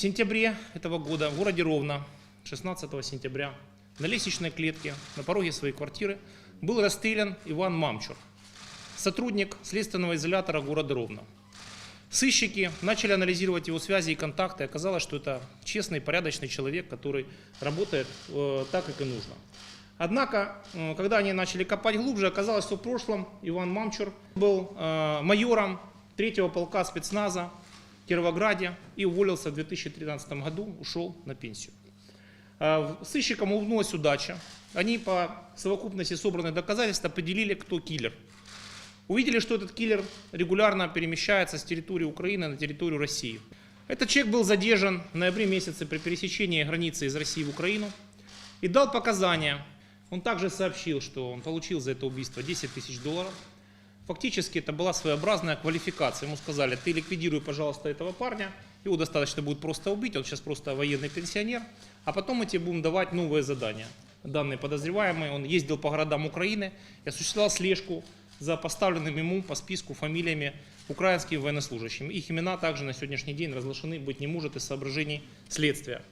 сентябре этого года в городе Ровно, 16 сентября, на лестничной клетке на пороге своей квартиры был расстрелян Иван Мамчур, сотрудник следственного изолятора города Ровно. Сыщики начали анализировать его связи и контакты. Оказалось, что это честный, порядочный человек, который работает э, так, как и нужно. Однако, э, когда они начали копать глубже, оказалось, что в прошлом Иван Мамчур был э, майором 3-го полка спецназа Кировограде и уволился в 2013 году, ушел на пенсию. Э, Сыщикам улыбнулась удача. Они по совокупности собранных доказательств определили, кто киллер. Увидели, что этот киллер регулярно перемещается с территории Украины на территорию России. Этот человек был задержан в ноябре месяце при пересечении границы из России в Украину и дал показания. Он также сообщил, что он получил за это убийство 10 тысяч долларов. Фактически это была своеобразная квалификация. Ему сказали, ты ликвидируй, пожалуйста, этого парня, его достаточно будет просто убить, он сейчас просто военный пенсионер, а потом мы тебе будем давать новые задания. Данный подозреваемый, он ездил по городам Украины и осуществлял слежку за поставленными ему по списку фамилиями украинскими военнослужащими. Их имена также на сегодняшний день разглашены быть не может из соображений следствия.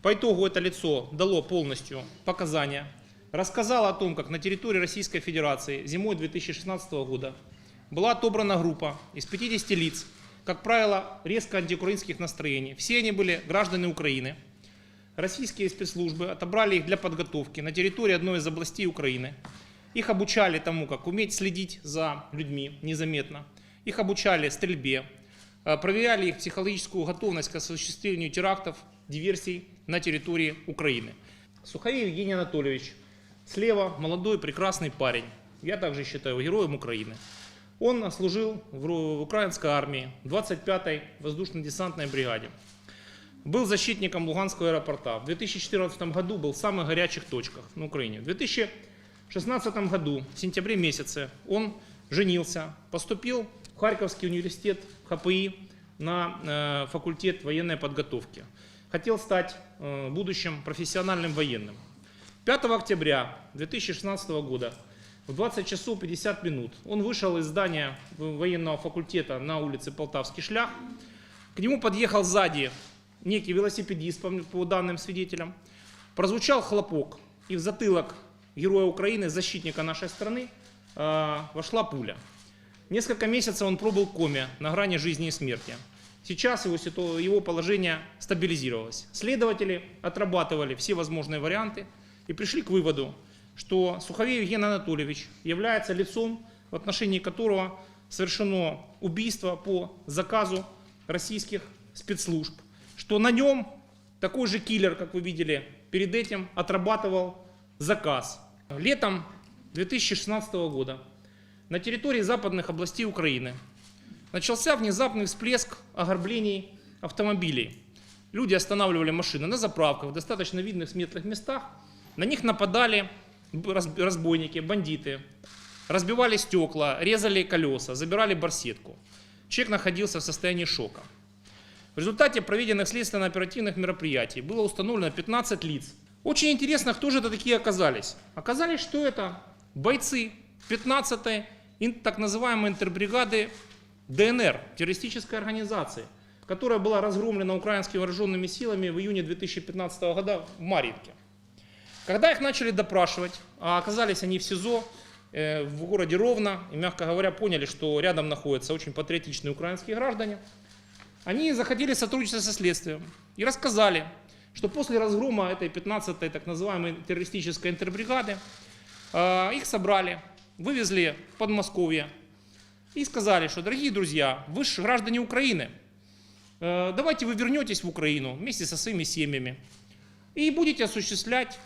По итогу это лицо дало полностью показания, рассказало о том, как на территории Российской Федерации зимой 2016 года была отобрана группа из 50 лиц, как правило, резко антиукраинских настроений. Все они были граждане Украины. Российские спецслужбы отобрали их для подготовки на территории одной из областей Украины. Их обучали тому, как уметь следить за людьми незаметно. Их обучали стрельбе, э, проверяли их психологическую готовность к осуществлению терактов, диверсий на территории Украины. Сухарев Евгений Анатольевич, слева молодой прекрасный парень, я также считаю героем Украины. Он служил в украинской армии, 25-й воздушно-десантной бригаде. Был защитником Луганского аэропорта. В 2014 году был в самых горячих точках на Украине. В 2016 году, в сентябре месяце, он женился, поступил в Харьковский университет ХПИ на э, факультет военной подготовки. Хотел стать э, будущим профессиональным военным. 5 октября 2016 года в 20 часов 50 минут он вышел из здания военного факультета на улице Полтавский шлях. К нему подъехал сзади некий велосипедист, по, данным свидетелям. Прозвучал хлопок, и в затылок героя Украины, защитника нашей страны, э, вошла пуля. Несколько месяцев он пробыл в коме на грани жизни и смерти. Сейчас его, его положение стабилизировалось. Следователи отрабатывали все возможные варианты и пришли к выводу, что Суховей Евгений Анатольевич является лицом, в отношении которого совершено убийство по заказу российских спецслужб, что на нем такой же киллер, как вы видели, перед этим отрабатывал заказ. Летом 2016 года на территории западных областей Украины начался внезапный всплеск ограблений автомобилей. Люди останавливали машины на заправках, в достаточно видных светлых местах. На них нападали раз- разбойники, бандиты. Разбивали стекла, резали колеса, забирали барсетку. Человек находился в состоянии шока. В результате проведенных следственно-оперативных мероприятий было установлено 15 лиц. Очень интересно, кто же это такие оказались. Оказались, что это бойцы 15-й ин- так называемой интербригады ДНР, террористической организации, которая была разгромлена украинскими вооруженными силами в июне 2015 года в Марьинке. Когда их начали допрашивать, а оказались они в СИЗО э, в городе Ровно, и, мягко говоря, поняли, что рядом находятся очень патриотичные украинские граждане, они захотели сотрудничать со следствием и рассказали, что после разгрома этой 15-й так называемой террористической интербригады э, их собрали, вывезли в Подмосковье и сказали, что, дорогие друзья, вы же граждане Украины, э, давайте вы вернетесь в Украину вместе со своими семьями и будете осуществлять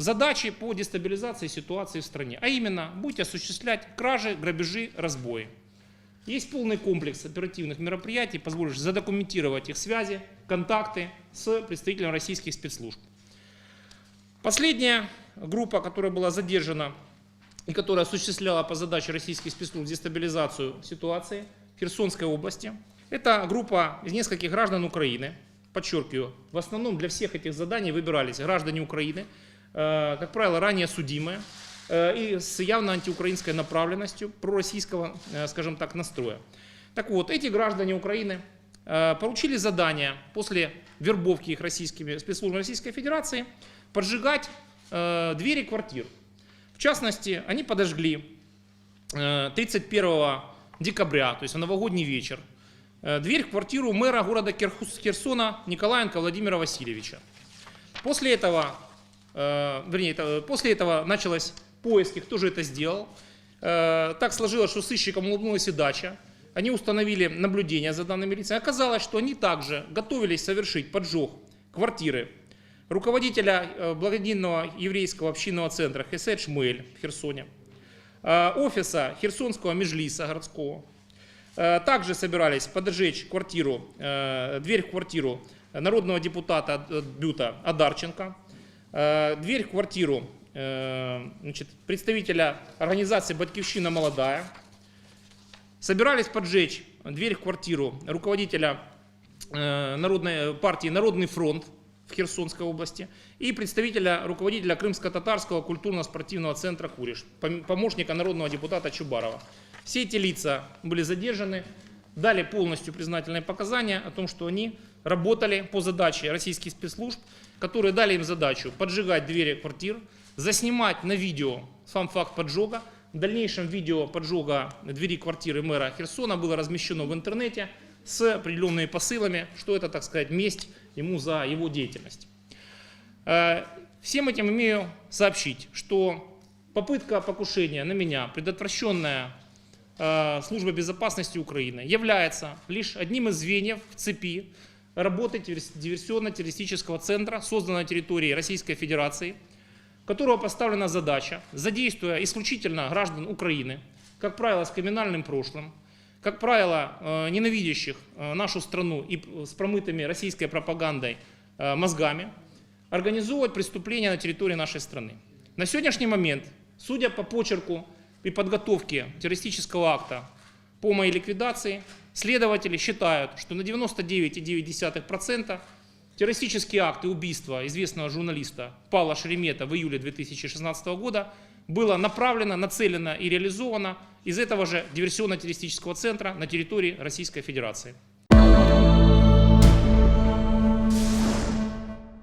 задачи по дестабилизации ситуации в стране. А именно, будете осуществлять кражи, грабежи, разбои. Есть полный комплекс оперативных мероприятий, позволивших задокументировать их связи, контакты с представителями российских спецслужб. Последняя группа, которая была задержана и которая осуществляла по задаче российских спецслужб дестабилизацию ситуации в Херсонской области, это группа из нескольких граждан Украины. Подчеркиваю, в основном для всех этих заданий выбирались граждане Украины, как правило, ранее судимые, э, и с явно антиукраинской направленностью, пророссийского, э, скажем так, настроя. Так вот, эти граждане Украины э, поручили задание после вербовки их российскими спецслужбами Российской Федерации поджигать э, двери квартир. В частности, они подожгли э, 31 декабря, то есть в новогодний вечер, э, дверь в квартиру мэра города Херсона Николаенко Владимира Васильевича. После этого, э, вернее, это- после этого началось поиски, кто же это сделал. Э, так сложилось, что сыщикам улыбнулась и дача. Они установили наблюдение за данными лицами. Оказалось, что они также готовились совершить поджог квартиры руководителя э, благодійного еврейского общинного центра Хесед Шмель в Херсоне, э, офиса Херсонского межлиса городского. Э, Также собирались поджечь квартиру, э, дверь в квартиру народного депутата э, Бюта Адарченко, э, дверь в квартиру э, значит, представителя организации «Батькивщина молодая», собирались поджечь дверь в квартиру руководителя э, народной партии «Народный фронт» в Херсонской области и представителя руководителя Крымско-Татарского культурно-спортивного центра «Куриш», пом- помощника народного депутата Чубарова. Все эти лица были задержаны, дали полностью признательные показания о том, что они работали по задаче российских спецслужб, которые дали им задачу поджигать двери квартир, заснимать на видео сам факт поджога. В дальнейшем видео поджога двери квартиры мэра Херсона было размещено в интернете с определенными посылами, что это, так сказать, месть ему за его деятельность. Э, Всем этим имею сообщить, что попытка покушения на меня, предотвращенная э, Службой безопасности Украины, является лишь одним из звеньев в цепи работы диверс- диверсионно-террористического центра, созданного на территории Российской Федерации, которого поставлена задача, задействуя исключительно граждан Украины, как правило, с криминальным прошлым, как правило, э, ненавидящих э, нашу страну и с промытыми российской пропагандой э, мозгами, организовывать преступления на территории нашей страны. На сегодняшний момент, судя по почерку и подготовке террористического акта по моей ликвидации, следователи считают, что на 99,9% террористический акт и убийство известного журналиста Павла Шеремета в июле 2016 года было направлено, нацелено и реализовано из этого же диверсионно-террористического центра на территории Российской Федерации.